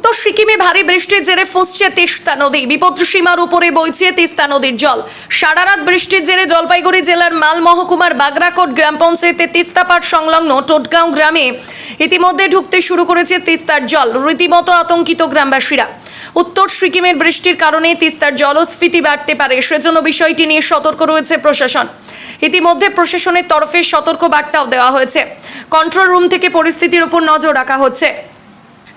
উত্তর সিকিমে ভারী বৃষ্টির জেরে ফুসছে তিস্তা নদী। বিপদ সীমার উপরে বইছে তিস্তা নদীর জল। সারা রাত বৃষ্টির জেরে জলপাইগুড়ি জেলার মাল মহকুমার বাগরাকোট গ্রাম পঞ্চায়েতে তিস্তাপাড় সংলগ্ন টোটগাঁও গ্রামে ইতিমধ্যে ঢুকতে শুরু করেছে তিস্তার জল, রীতিমতো আতঙ্কিত গ্রামবাসীরা। উত্তর সিকিমের বৃষ্টির কারণে তিস্তার জলস্ফীতি বাড়তে পারে, সেজন্য বিষয়টি নিয়ে সতর্ক রয়েছে প্রশাসন। ইতিমধ্যে প্রশাসনের তরফে সতর্ক বার্তাও দেওয়া হয়েছে। কন্ট্রোল রুম থেকে পরিস্থিতির উপর নজর রাখা হচ্ছে।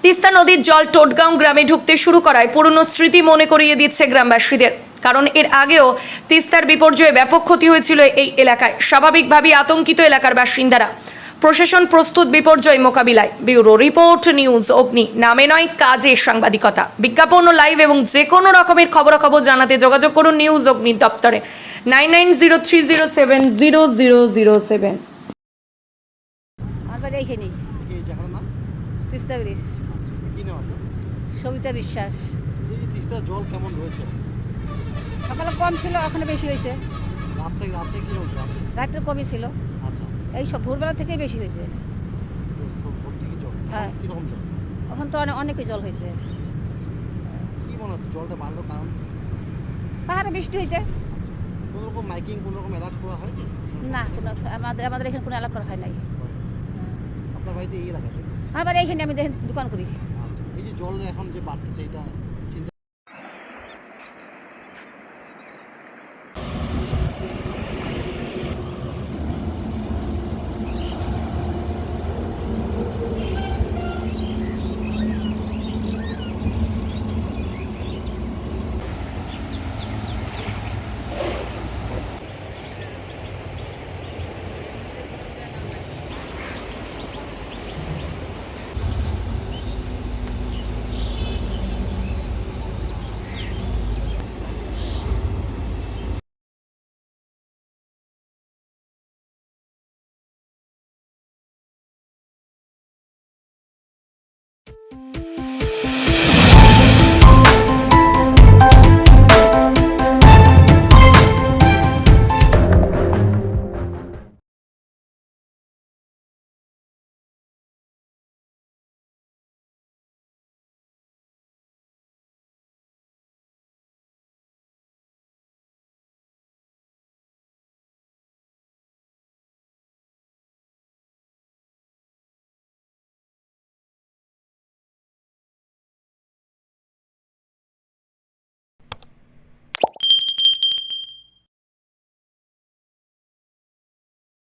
তিস্তা নদীর জল টোটগাঁও গ্রামে ঢুকতে শুরু করায় পুরনো স্মৃতি মনে করিয়ে দিচ্ছে গ্রামবাসীদের। কারণ এর আগেও তিস্তার বিপর্যয়ে ব্যাপক ক্ষতি হয়েছিল এই এলাকায়। স্বাভাবিকভাবেই আতঙ্কিত এলাকার বাসিন্দারা। প্রশাসন প্রস্তুত বিপর্যয় মোকাবিলায়। ব্যুরো রিপোর্ট, নিউজ অগ্নি। নামে নয়, কাজে সাংবাদিকতা। বিজ্ঞাপন ও লাইভ এবং যে কোনো রকমের খবরাখবর জানাতে যোগাযোগ করুন নিউজ অগ্নি দপ্তরে। Nine nine zero three zero seven zero zero zero seven. Teesta bridge. কি নাম আপনার? সবিতা বিশ্বাস। যে তিস্তার জল কেমন রয়েছে? সকালে কম ছিল এখনও বেশি হয়েছে। রাত থেকে রাত থেকে কি রাতে রাত্রে? কমই ছিল। আচ্ছা। এই সব ভোরবেলা থেকেই বেশি হয়েছে। ভোর থেকে জল। হ্যাঁ। কীরকম জল? এখন তো অনেক অনেকই জল হয়েছে। কি মনে হচ্ছে জলটা বাড়লো কারণ? পাহাড়ে বৃষ্টি হয়েছে। আচ্ছা। কোনো রকম মাইকিং কোনো রকম অ্যালার্ট করা হয়েছে? না কোনো আমাদের আমাদের এখানে কোনো এলাকা করা হয় নাই। আপনার বাড়িতে এই এলাকায়? বাড়ি এইখানে আমি দোকান করি। আচ্ছা এই যে জল এখন যে বাড়তেছে এটা